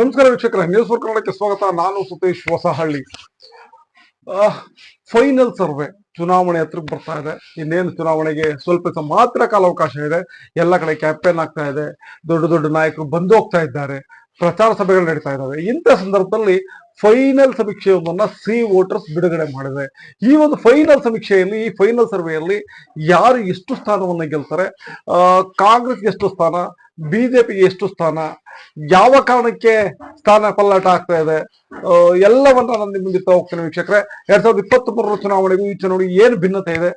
ನಮಸ್ಕಾರ ವೀಕ್ಷಕರ news four ಕನ್ನಡಕ್ಕೆ ಸ್ವಾಗತ. ನಾನು ಸುತೇಶ್ ಹೊಸಹಳ್ಳಿ. ಫೈನಲ್ ಸರ್ವೆ ಚುನಾವಣೆ ಹತ್ರಕ್ಕೆ ಬರ್ತಾ ಇದೆ. ಇನ್ನೇನು ಚುನಾವಣೆಗೆ ಸ್ವಲ್ಪ ಮಾತ್ರ ಕಾಲಾವಕಾಶ ಇದೆ. ಎಲ್ಲ ಕಡೆ ಕ್ಯಾಂಪೇನ್ ಆಗ್ತಾ ಇದೆ. ದೊಡ್ಡ ದೊಡ್ಡ ನಾಯಕರು ಬಂದು ಹೋಗ್ತಾ ಇದ್ದಾರೆ. ಪ್ರಚಾರ ಸಭೆಗಳು ನಡೀತಾ ಇದ್ದಾವೆ. ಇಂಥ ಸಂದರ್ಭದಲ್ಲಿ ಫೈನಲ್ ಸಮೀಕ್ಷೆಯೊಂದನ್ನ ಸಿ ವೋಟರ್ಸ್ ಬಿಡುಗಡೆ ಮಾಡಿದೆ. ಈ ಒಂದು ಫೈನಲ್ ಸಮೀಕ್ಷೆಯಲ್ಲಿ, ಈ ಫೈನಲ್ ಸರ್ವೆಯಲ್ಲಿ ಯಾರು ಎಷ್ಟು ಸ್ಥಾನವನ್ನು ಗೆಲ್ತಾರೆ? ಕಾಂಗ್ರೆಸ್ಗೆ ಎಷ್ಟು ಸ್ಥಾನ? ಬಿಜೆಪಿಗೆ ಎಷ್ಟು ಸ್ಥಾನ? ಯಾವ ಕಾರಣಕ್ಕೆ ಸ್ಥಾನ ಪಲ್ಲಾಟ ಆಗ್ತಾ ಇದೆ? ಎಲ್ಲವನ್ನ ನಾನು ಮುಂದೆ ಹೋಗ್ತೇನೆ ವೀಕ್ಷಕರೇ. ಎರಡ್ ಸಾವಿರದ ಇಪ್ಪತ್ತ್ ಮೂರರ ಚುನಾವಣೆಗೂ ಈ ಚುನಾವಣೆಗೆ ಏನು ಭಿನ್ನತೆ ಇದೆ?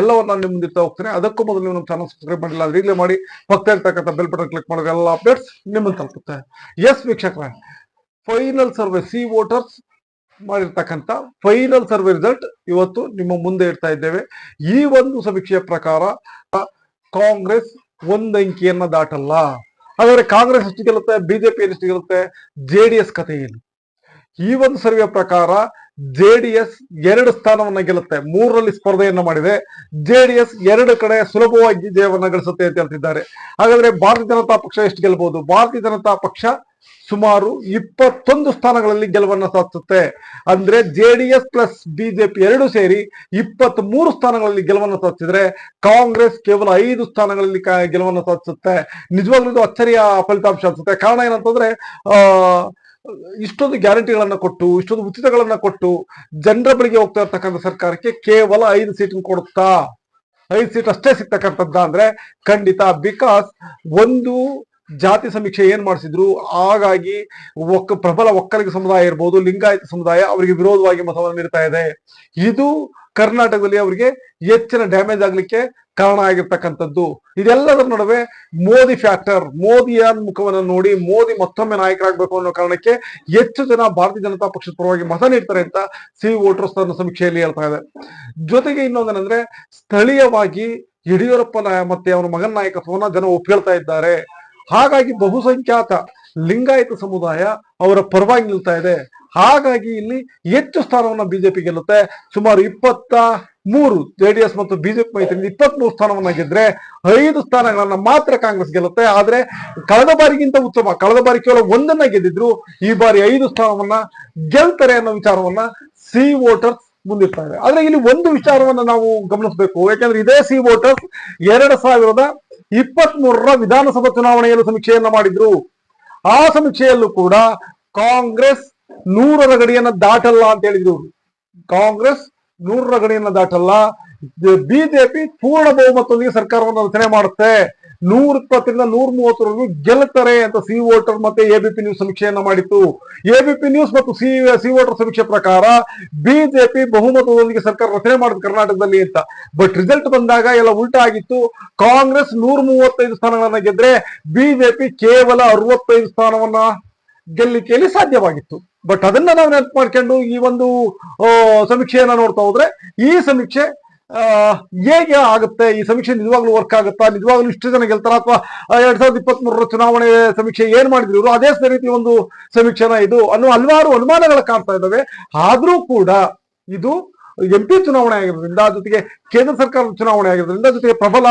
ಎಲ್ಲವನ್ನ ನಾನು ಮುಂದೆ ಹೋಗ್ತೇನೆ. ಅದಕ್ಕೂ ಮೊದಲು ನೀವು ನಮ್ಮ ಚಾನಲ್ ಸಬ್ಸ್ಕ್ರೈಬ್ ಮಾಡಿಲ್ಲ ಅಂದ್ರೆ ಮಾಡಿ. ಪಕ್ಕ ಇರ್ತಕ್ಕಂಥ ಬೆಲ್ ಬಟನ್ ಕ್ಲಿಕ್ ಮಾಡಿದ್ರೆ ಎಲ್ಲ ಅಪ್ಡೇಟ್ಸ್ ನಿಮ್ಮನ್ನು ತಲುಪುತ್ತೆ. ಎಸ್ ವೀಕ್ಷಕರೇ ಫೈನಲ್ ಸರ್ವೆ ಸಿ ವೋಟರ್ಸ್ ಮಾಡಿರ್ತಕ್ಕಂಥ ಫೈನಲ್ ಸರ್ವೆ ರಿಸಲ್ಟ್ ಇವತ್ತು ನಿಮ್ಮ ಮುಂದೆ ಇಡ್ತಾ ಇದ್ದೇವೆ. ಈ ಒಂದು ಸಮೀಕ್ಷೆಯ ಪ್ರಕಾರ ಕಾಂಗ್ರೆಸ್ ಒಂದಂಕಿಯನ್ನ ದಾಟಲ್ಲ. ಆದರೆ ಕಾಂಗ್ರೆಸ್ ಎಷ್ಟು ಗೆಲ್ಲುತ್ತೆ? ಬಿಜೆಪಿ ಎಷ್ಟು ಗೆಲ್ಲುತ್ತೆ? ಜೆ ಡಿ ಎಸ್ ಕಥೆ ಏನು? ಈ ಒಂದು ಸರ್ವೆಯ ಪ್ರಕಾರ ಜೆ ಡಿ ಎಸ್ ಎರಡು ಸ್ಥಾನವನ್ನ ಗೆಲ್ಲುತ್ತೆ. ಮೂರರಲ್ಲಿ ಸ್ಪರ್ಧೆಯನ್ನು ಮಾಡಿದೆ. ಜೆ ಡಿ ಎಸ್ ಎರಡು ಕಡೆ ಸುಲಭವಾಗಿ ಜಯವನ್ನ ಗಳಿಸುತ್ತೆ ಅಂತ ಹೇಳ್ತಿದ್ದಾರೆ. ಹಾಗಾದ್ರೆ ಭಾರತೀಯ ಜನತಾ ಪಕ್ಷ ಎಷ್ಟು ಗೆಲ್ಲಬಹುದು ಭಾರತೀಯ ಜನತಾ ಪಕ್ಷ ಸುಮಾರು ಇಪ್ಪತ್ತೊಂದು ಸ್ಥಾನಗಳಲ್ಲಿ ಗೆಲುವನ್ನು ಸಾಧಿಸುತ್ತೆ. ಅಂದ್ರೆ J D S plus BJP ಎರಡು ಸೇರಿ ಇಪ್ಪತ್ತ್ ಮೂರು ಸ್ಥಾನಗಳಲ್ಲಿ ಗೆಲುವನ್ನು ಸಾಧಿಸಿದ್ರೆ ಕಾಂಗ್ರೆಸ್ ಕೇವಲ ಐದು ಸ್ಥಾನಗಳಲ್ಲಿ ಗೆಲುವನ್ನು ಸಾಧಿಸುತ್ತೆ. ನಿಜವಾಗ್ಲೂ ಇದು ಅಚ್ಚರಿಯ ಫಲಿತಾಂಶ ಅನ್ಸುತ್ತೆ. ಕಾರಣ ಏನಂತಂದ್ರೆ, ಆ, ಇಷ್ಟೊಂದು ಗ್ಯಾರಂಟಿಗಳನ್ನ ಕೊಟ್ಟು, ಇಷ್ಟೊಂದು ಉಚಿತಗಳನ್ನ ಕೊಟ್ಟು ಜನರ ಬಳಿಗೆ ಹೋಗ್ತಾ ಇರ್ತಕ್ಕಂಥ ಸರ್ಕಾರಕ್ಕೆ ಕೇವಲ ಐದು ಸೀಟ್ ಕೊಡುತ್ತಾ? ಐದು ಸೀಟ್ ಅಷ್ಟೇ ಸಿಗ್ತಕ್ಕಂಥದ್ದ ಅಂದ್ರೆ ಖಂಡಿತ? ಬಿಕಾಸ್ ಒಂದು ಜಾತಿ ಸಮೀಕ್ಷೆ ಏನ್ ಮಾಡಿಸಿದ್ರು, ಹಾಗಾಗಿ ಒಕ್ಕ ಪ್ರಬಲ ಒಕ್ಕಲಿಗ ಸಮುದಾಯ ಇರ್ಬೋದು, ಲಿಂಗಾಯತ ಸಮುದಾಯ ಅವರಿಗೆ ವಿರೋಧವಾಗಿ ಮತವನ್ನು ನೀಡ್ತಾ ಇದೆ. ಇದು ಕರ್ನಾಟಕದಲ್ಲಿ ಅವರಿಗೆ ಹೆಚ್ಚಿನ ಡ್ಯಾಮೇಜ್ ಆಗ್ಲಿಕ್ಕೆ ಕಾರಣ ಆಗಿರ್ತಕ್ಕಂಥದ್ದು. ಇದೆಲ್ಲದರ ನಡುವೆ ಮೋದಿ ಫ್ಯಾಕ್ಟರ್, ಮೋದಿಯ ಮುಖವನ್ನು ನೋಡಿ, ಮೋದಿ ಮತ್ತೊಮ್ಮೆ ನಾಯಕರಾಗಬೇಕು ಅನ್ನೋ ಕಾರಣಕ್ಕೆ ಹೆಚ್ಚು ಜನ ಭಾರತೀಯ ಜನತಾ ಪಕ್ಷದ ಪರವಾಗಿ ಮತ ನೀಡ್ತಾರೆ ಅಂತ ಸಿ ವೋಟರ್ಸ್ ತನ್ನ ಸಮೀಕ್ಷೆಯಲ್ಲಿ ಹೇಳ್ತಾ ಇದೆ ಜೊತೆಗೆ ಇನ್ನೊಂದೇನೆಂದ್ರೆ ಸ್ಥಳೀಯವಾಗಿ ಯಡಿಯೂರಪ್ಪನ ಮತ್ತೆ ಅವನ ಮಗನ ನಾಯಕತ್ವವನ್ನ ಜನ ಒಪ್ಪಿಕೊಳ್ತಾ ಇದ್ದಾರೆ. ಹಾಗಾಗಿ ಬಹುಸಂಖ್ಯಾತ ಲಿಂಗಾಯತ ಸಮುದಾಯ ಅವರ ಪರವಾಗಿ ನಿಲ್ತಾ ಇದೆ. ಹಾಗಾಗಿ ಇಲ್ಲಿ ಹೆಚ್ಚು ಸ್ಥಾನವನ್ನ ಬಿಜೆಪಿ ಗೆಲ್ಲುತ್ತೆ. ಸುಮಾರು ಇಪ್ಪತ್ತ ಮೂರು ಜೆಡಿಎಸ್ ಮತ್ತು ಬಿಜೆಪಿ ಮೈತ್ರಿಯಲ್ಲಿ ಇಪ್ಪತ್ತ್ ಮೂರು ಸ್ಥಾನವನ್ನ ಗೆದ್ರೆ ಐದು ಸ್ಥಾನಗಳನ್ನ ಮಾತ್ರ ಕಾಂಗ್ರೆಸ್ ಗೆಲ್ಲುತ್ತೆ. ಆದ್ರೆ ಕಳೆದ ಬಾರಿಗಿಂತ ಉತ್ತಮ, ಕಳೆದ ಬಾರಿ ಕೇವಲ ಒಂದನ್ನ ಗೆದ್ದಿದ್ರು, ಈ ಬಾರಿ ಐದು ಸ್ಥಾನವನ್ನ ಗೆಲ್ತಾರೆ ಅನ್ನೋ ವಿಚಾರವನ್ನ ಸಿ ವೋಟರ್ಸ್ ಮುಂದಿರ್ತಾರೆ ಆದ್ರೆ ಇಲ್ಲಿ ಒಂದು ವಿಚಾರವನ್ನ ನಾವು ಗಮನಿಸಬೇಕು. ಯಾಕಂದ್ರೆ ಇದೇ ಸಿ ವೋಟರ್ಸ್ ಎರಡ್ ಸಾವಿರದ ಇಪ್ಪತ್ತ್ ಮೂರರ ವಿಧಾನಸಭಾ ಚುನಾವಣೆಯಲ್ಲಿ ಸಮೀಕ್ಷೆಯನ್ನ ಮಾಡಿದ್ರು. ಆ ಸಮೀಕ್ಷೆಯಲ್ಲೂ ಕೂಡ ಕಾಂಗ್ರೆಸ್ ನೂರರ ಗಡಿಯನ್ನ ದಾಟಲ್ಲ ಅಂತ ಹೇಳಿದ್ರು ಕಾಂಗ್ರೆಸ್ ನೂರರ ಗಡಿಯನ್ನ ದಾಟಲ್ಲ. ಬಿಜೆಪಿ ಪೂರ್ಣ ಬಹುಮತದೊಂದಿಗೆ ಸರ್ಕಾರವನ್ನು ರಚನೆ ಮಾಡುತ್ತೆ. ನೂರ ಇಪ್ಪತ್ತರಿಂದ ನೂರ ಮೂವತ್ತರವರೆಗೂ ಗೆಲ್ಲುತ್ತಾರೆ ಅಂತ ಸಿ ವೋಟರ್ ಮತ್ತೆ ಎಬಿಪಿ ನ್ಯೂಸ್ ಸಮೀಕ್ಷೆಯನ್ನ ಮಾಡಿತ್ತು. ಎಬಿಪಿ ನ್ಯೂಸ್ ಮತ್ತು ಸಿ ಸಿ ವೋಟರ್ ಸಮೀಕ್ಷೆ ಪ್ರಕಾರ ಬಿಜೆಪಿ ಬಹುಮತದೊಂದಿಗೆ ಸರ್ಕಾರ ರಚನೆ ಮಾಡುದು ಕರ್ನಾಟಕದಲ್ಲಿ ಅಂತ. ಬಟ್ ರಿಸಲ್ಟ್ ಬಂದಾಗ ಎಲ್ಲ ಉಲ್ಟಾ ಆಗಿತ್ತು. ಕಾಂಗ್ರೆಸ್ ನೂರ ಮೂವತ್ತೈದು ಸ್ಥಾನಗಳನ್ನ ಗೆದ್ರೆ ಬಿಜೆಪಿ ಕೇವಲ ಅರವತ್ತೈದು ಸ್ಥಾನವನ್ನ ಗೆಲ್ಲಿಕೆಯಲ್ಲಿ ಸಾಧ್ಯವಾಗಿತ್ತು. ಬಟ್ ಅದನ್ನ ನಾವು ನೆನಪು ಮಾಡ್ಕೊಂಡು ಈ ಒಂದು ಸಮೀಕ್ಷೆಯನ್ನ ನೋಡ್ತಾ ಹೋದ್ರೆ ಈ ಸಮೀಕ್ಷೆ ಹೇಗೆ ಆಗುತ್ತೆ? ಈ ಸಮೀಕ್ಷೆ ನಿಜವಾಗ್ಲೂ ವರ್ಕ್ ಆಗುತ್ತಾ? ನಿಜವಾಗ್ಲೂ ಇಷ್ಟು ಜನ ಗೆಲ್ತಾರ? ಅಥವಾ ಎರಡ್ ಸಾವಿರದ ಇಪ್ಪತ್ತ್ ಮೂರರ ಚುನಾವಣೆ ಸಮೀಕ್ಷೆ ಏನ್ ಮಾಡಿದ್ರು ಇವರು? ಅದೇ ರೀತಿ ಒಂದು ಸಮೀಕ್ಷೆನ ಇದು ಅನ್ನೋ ಹಲವಾರು ಅನುಮಾನಗಳು ಕಾಣ್ತಾ ಇದ್ದಾವೆ. ಆದ್ರೂ ಕೂಡ ಇದು ಎಂ ಪಿ ಚುನಾವಣೆ ಆಗಿರೋದ್ರಿಂದ, ಜೊತೆಗೆ ಕೇಂದ್ರ ಸರ್ಕಾರದ ಚುನಾವಣೆ ಆಗಿರೋದ್ರಿಂದ, ಜೊತೆಗೆ ಪ್ರಬಲ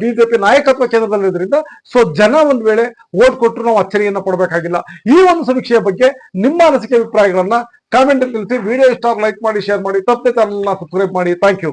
ಬಿಜೆಪಿ ನಾಯಕತ್ವ ಕೇಂದ್ರದಲ್ಲಿರೋದ್ರಿಂದ, ಸೊ ಜನ ಒಂದ್ ವೇಳೆ ಓಟ್ ಕೊಟ್ಟರು ನಾವು ಅಚ್ಚರಿಯನ್ನ ಪಡಬೇಕಾಗಿಲ್ಲ ಈ ಒಂದು ಸಮೀಕ್ಷೆಯ ಬಗ್ಗೆ ನಿಮ್ಮ ಅನಿಸಿಕೆ, ಅಭಿಪ್ರಾಯಗಳನ್ನ ಕಾಮೆಂಟ್ ಅಲ್ಲಿ ತಿಳಿಸಿ. ವಿಡಿಯೋ ಇಷ್ಟ ಲೈಕ್ ಮಾಡಿ ಶೇರ್ ಮಾಡಿ. ತಪ್ಪದೆ ಚಾನಲ್ನ ಸಬ್ಸ್ಕ್ರೈಬ್ ಮಾಡಿ. Thank you